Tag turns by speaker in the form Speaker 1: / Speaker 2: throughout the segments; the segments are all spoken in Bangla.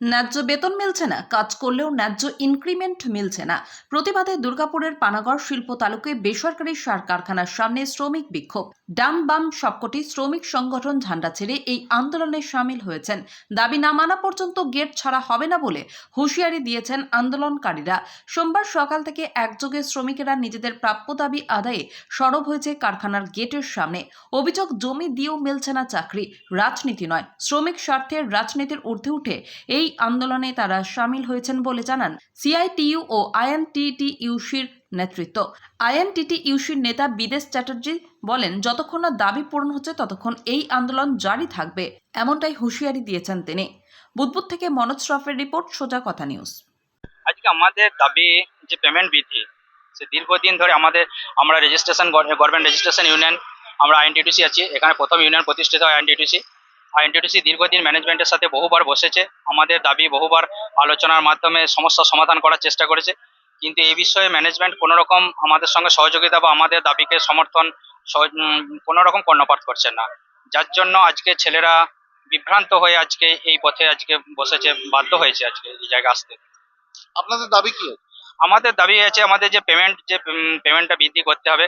Speaker 1: ন্যায্য বেতন মিলছে না, কাজ করলেও ন্যায্য ইনক্রিমেন্ট মিলছে না। প্রতিবাদে দুর্গাপুরের পানাগড় শিল্প তালুকে বেসরকারি সার কারখানার সামনে শ্রমিক বিক্ষোভ। ডাম বাম সবকটি শ্রমিক সংগঠন ঝান্ডা ছেড়ে এই আন্দোলনে সামিল হয়েছেন। দাবি না মানা পর্যন্ত গেট ছাড়া হবে না বলে হুঁশিয়ারি দিয়েছেন আন্দোলনকারীরা। সোমবার সকাল থেকে একযোগে শ্রমিকেরা নিজেদের প্রাপ্য দাবি আদায়ে সরব হয়েছে কারখানার গেটের সামনে। অভিযোগ, জমি দিয়েও মিলছে না চাকরি। রাজনীতি নয়। শ্রমিক স্বার্থের রাজনীতির ঊর্ধ্বে উঠে এই আন্দোলনে তারা সামিল হয়েছেন বলে জানান সিআইটিইউ ও আইএনটিটিইউসির নেতৃত্ব। আইএনটিটিইউসির নেতা বিদেশ চ্যাটার্জি বলেন, যতক্ষণ না দাবি পূরণ হচ্ছে, ততক্ষণ এই আন্দোলন জারি থাকবে। এমনটাই হুঁশিয়ারি দিয়েছেন তিনি। বুধবুদ থেকে মনোজ শ্রফের রিপোর্ট, সোজা কথা নিউজ।
Speaker 2: আজকে আমাদের দাবি যে পেমেন্ট বৃদ্ধি সে দীর্ঘদিন ধরে আমাদের, আমরা রেজিস্ট্রেশন গভর্নমেন্ট রেজিস্ট্রেশন ইউনিয়ন আমরা আইএনটিটিসি আছি। এখানে প্রথম ইউনিয়ন প্রতিষ্ঠিত হয় আইএনটিটিসি। আইএনটিটিসি দীর্ঘদিন ম্যানেজমেন্টের সাথে বহুবার বসেছে। আমাদের দাবি বহুবার আলোচনার মাধ্যমে সমস্যা সমাধান করার চেষ্টা করেছে। কিন্তু এই বিষয়ে ম্যানেজমেন্ট কোনো রকম আমাদের সঙ্গে সহযোগিতা বা আমাদের দাবিকে সমর্থন কোনো রকম কর্ণপাত করছে না। যার জন্য আজকে ছেলেরা বিভ্রান্ত হয়ে আজকে এই পথে আজকে বসেছে বাধ্য হয়েছে আজকে এই জায়গায় আসতে।
Speaker 3: আপনাদের দাবি কি
Speaker 2: আমাদের দাবি আছে আমাদের যে পেমেন্ট যে পেমেন্টটা বৃদ্ধি করতে হবে।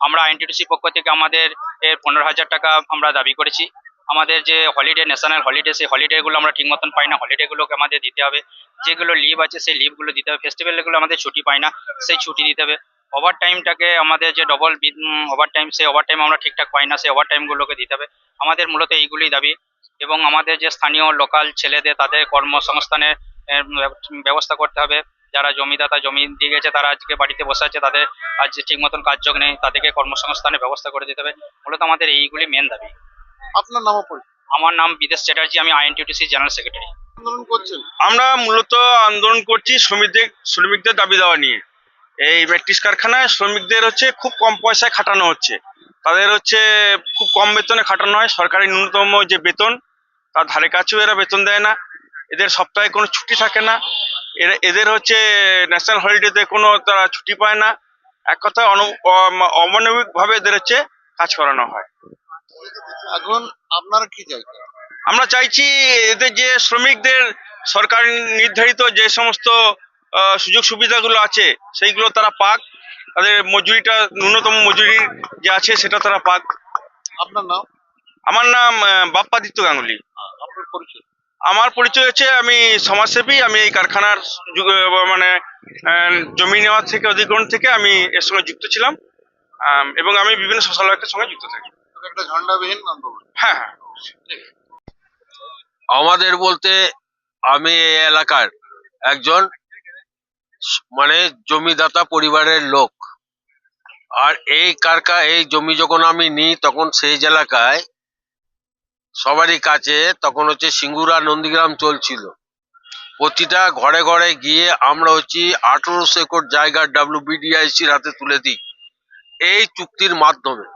Speaker 2: আমরা আইনটিডিসি পক্ষ থেকে আমাদের এর পনেরো হাজার টাকা আমরা দাবি করেছি। আমাদের যে হলিডে ন্যাশনাল হলিডে সেই হলিডেগুলো আমরা ঠিক মতন পাই না। হলিডেগুলোকে আমাদের দিতে হবে। যেগুলো লিভ আছে, সেই লিভগুলো দিতে হবে। ফেস্টিভ্যালগুলো আমাদের ছুটি পাই না, সেই ছুটি দিতে হবে। ওভার টাইমটাকে আমাদের যে ডবল ওভার টাইম সেই ওভার টাইম আমরা ঠিকঠাক পাই না, সেই ওভার টাইমগুলোকে দিতে হবে। আমাদের মূলত এইগুলোই দাবি। এবং আমাদের যে স্থানীয় লোকাল ছেলেদের, তাদের কর্মসংস্থানের ব্যবস্থা করতে হবে। যারা জমিদাতা, জমি দিয়ে গেছে, তারা আজকে বাড়িতে বসে আছে, তাদের আজ ঠিক মতন কাজযোগ নেই, তাদেরকে কর্মসংস্থানের ব্যবস্থা করে দিতে হবে। মূলত আমাদের এইগুলি মেন দাবি।
Speaker 3: আপনার নামও পরিচয়
Speaker 2: আমার নাম বিদেশ চ্যাটার্জি আমি আইএনটিউটিসি জেনারেল সেক্রেটারি।
Speaker 3: আন্দোলন করছেন?
Speaker 4: আমরা মূলত আন্দোলন করছি শ্রমিকদের শ্রমিকদের দাবি দেওয়া নিয়ে। এই ম্যাট্রিক্স কারখানায় শ্রমিকদের হচ্ছে খুব কম পয়সায় খাটানো হচ্ছে। তাদের হচ্ছে খুব কম বেতনে খাটানো হয়। সরকারি ন্যূনতম যে বেতন তার ধারে কাছেও এরা বেতন দেয় না। এদের সপ্তাহে কোনো ছুটি থাকে না। এরা এদের হচ্ছে ন্যাশনাল হলিডেতে কোনো তারা ছুটি পায় না। এক কথায় অন- অম- অমানবিকভাবে এদের হচ্ছে কাজ করানো হয়।
Speaker 3: এখন আপনারা কি চাইছেন?
Speaker 4: আমরা চাইছি এদের যে শ্রমিকদের সরকার নির্ধারিত যে সমস্ত সুযোগ সুবিধাগুলো আছে সেইগুলো তারা পাক। তাদের মজুরিটা ন্যূনতম মজুরি যে আছে সেটা তারা পাক।
Speaker 3: আপনার নাম?
Speaker 4: আমার নাম বাপ্পাদিত্য গাঙ্গুলি। আমার পরিচয় হচ্ছে আমি সমাজসেবী আমি এই কারখানার মানে জমি নেওয়া থেকে অধিগ্রহণ থেকে আমি এর সঙ্গে যুক্ত ছিলাম। এবং আমি বিভিন্ন সোশ্যাল ওয়ার্কের সঙ্গে যুক্ত থাকি।
Speaker 3: একটা ঝন্ডাবিহীন আন্দোলন
Speaker 4: হ্যাঁ হ্যাঁ
Speaker 5: আমাদের বলতে আমি এই এলাকার একজন মানে জমিদাতা পরিবারের লোক। আর এই কারকা, এই জমি যখন আমি নিই, তখন সেই এলাকায় সবারই কাছে তখন হচ্ছে সিঙ্গুরা নন্দীগ্রাম চলছিল। প্রতিটা ঘরে ঘরে গিয়ে আমরা হচ্ছি আঠারোশো একর জায়গা ডাব্লিউবিডিআইসির হাতে তুলে দিই। এই চুক্তির মাধ্যমে।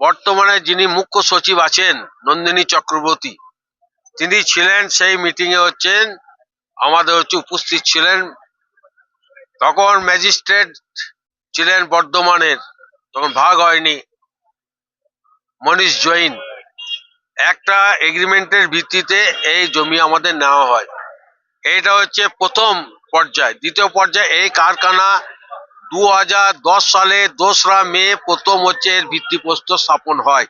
Speaker 5: বর্তমানে যিনি মুখ্য সচিব আছেন নন্দিনী চক্রবর্তী, তিনি ছিলেন সেই মিটিং এ হচ্ছেন, আমাদের হচ্ছে উপস্থিত ছিলেন তখন ম্যাজিস্ট্রেট ছিলেন বর্ধমানের, তখন ভাগ হয়নি মনীষ জৈন। একটা এগ্রিমেন্টের ভিত্তিতে এই জমি আমাদের নেওয়া হয়। এটা হচ্ছে প্রথম পর্যায়। দ্বিতীয় পর্যায়ে এই কারখানা দু হাজার দশ সালে দোসরা মে প্রথম হচ্ছে এর ভিত্তিপ্রস্তর স্থাপন হয়।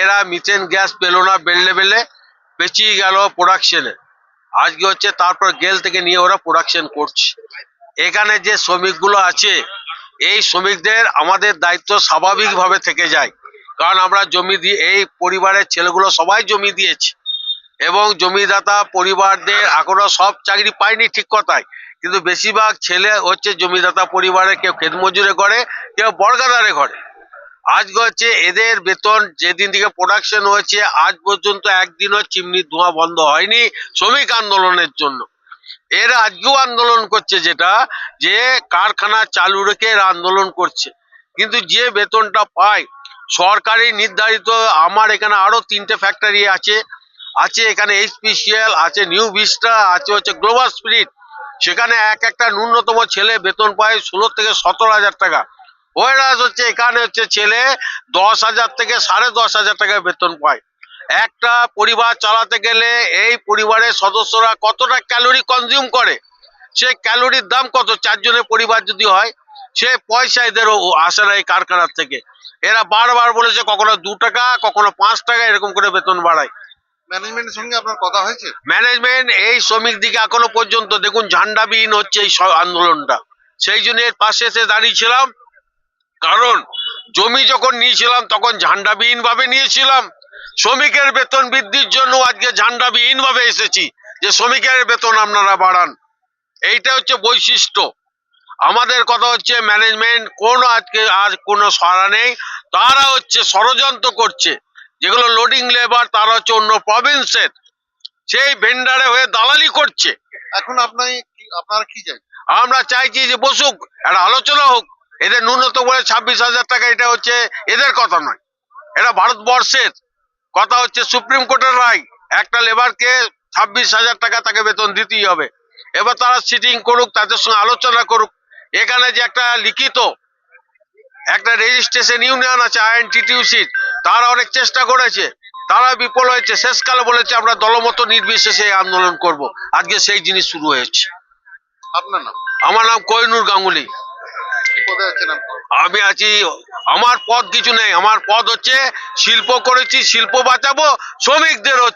Speaker 5: এরা মিথেন গ্যাস পেল না বেল লেভেলে পেঁচিয়ে গেল প্রোডাকশনে আজকে হচ্ছে তারপর গেল থেকে নিয়ে ওরা প্রোডাকশন করছে। এখানে যে শ্রমিকগুলো আছে, এই শ্রমিকদের আমাদের দায়িত্ব স্বাভাবিকভাবে থেকে যায়। কারণ আমরা জমি দিয়ে এই পরিবারের ছেলেগুলো সবাই জমি দিয়েছে। এবং জমিদাতা পরিবারদের এখনও সব চাকরি পায়নি ঠিক কথাই কিন্তু বেশিরভাগ ছেলে হচ্ছে জমিদাতা পরিবারে, কেউ খেত মজুরে করে, কেউ বর্গাদারে করে। আজকে হচ্ছে এদের বেতন যেদিন থেকে প্রোডাকশন হয়েছে, আজ পর্যন্ত একদিনও চিমনির ধোঁয়া বন্ধ হয়নি শ্রমিক আন্দোলনের জন্য। এর আজকেও আন্দোলন করছে যেটা, যে কারখানা চালু রেখে এরা আন্দোলন করছে। কিন্তু যে বেতনটা পায়, সরকারি নির্ধারিত, আমার এখানে আরও তিনটে ফ্যাক্টরি আছে। আছে এখানে এইচপিসিএল আছে নিউ ভিস্টা আছে হচ্ছে গ্লোবাল স্পিরিট সেখানে এক একটা ন্যূনতম ছেলে বেতন পায় ষোলো থেকে সতেরো হাজার টাকা। ওয়েরাজ হচ্ছে এখানে হচ্ছে ছেলে দশ হাজার থেকে সাড়ে দশ হাজার টাকা বেতন পায়। একটা পরিবার চালাতে গেলে এই পরিবারের সদস্যরা কতটা ক্যালোরি কনজিউম করে? সে ক্যালোরির দাম কত? চারজনের পরিবার যদি হয়, সে পয়সা এদের ও- আসে না এই কারখানার থেকে। এরা বারবার বলেছে কখনো দু টাকা, কখনো পাঁচ টাকা, এরকম করে বেতন বাড়ায়।
Speaker 3: ম্যানেজমেন্টের সঙ্গে আপনার কথা হয়েছে?
Speaker 5: ম্যানেজমেন্ট এই শ্রমিক দিকে এখনও পর্যন্ত দেখুন ঝান্ডাবিহীন হচ্ছে এই আন্দোলনটা। সেই জন্য এর পাশে এসে দাঁড়িয়েছিলাম। কারণ জমি যখন নিয়েছিলাম, তখন ঝান্ডাবিহীন ভাবে নিয়েছিলাম। শ্রমিকের বেতন বৃদ্ধির জন্য আজকে ঝান্ডাবিহীন ভাবে এসেছি যে শ্রমিকের বেতন আপনারা বাড়ান। এইটা হচ্ছে বৈশিষ্ট্য। আমাদের কথা হচ্ছে ম্যানেজমেন্ট কোন আজকে আজ কোনো সারা নেই। তারা হচ্ছে ষড়যন্ত্র করছে। যেগুলো লোডিং লেবার তারা হচ্ছে অন্য প্রভিন্সের সেই ভেন্ডারে হয়ে দালালি করছে।
Speaker 3: এখন আপনি কি- আপনারা কি চাই
Speaker 5: আমরা চাইছি যে বসুক একটা আলোচনা হোক। এদের ন্যূনতম বলে ছাব্বিশ হাজার টাকা এটা হচ্ছে এদের কথা নয়। এটা ভারতবর্ষের কথা হচ্ছে সুপ্রিম কোর্টের রায়। একটা লেবারকে ছাব্বিশ হাজার টাকা তাকে বেতন দিতেই হবে। এবার তারা সিটিং করুক তাদের সঙ্গে আলোচনা করুক। এখানে যে একটা লিখিত একটা রেজিস্ট্রেশন ইউনিয়ন আছে আইএনটিটিউসির তারা অনেক চেষ্টা করেছে তারা বিফল হয়েছে শেষকালে বলেছে আমরা দলমত নির্বিশেষে আন্দোলন করব। আজকে সেই জিনিস শুরু হয়েছে।
Speaker 3: আপনার নাম?
Speaker 5: আমার নাম কোহিনুর গাঙ্গুলি। আমি আছি আমার পদ কিছু নেই আমার পদ হচ্ছে শিল্প করেছি শিল্প বাঁচাবো শ্রমিকদের হচ্ছে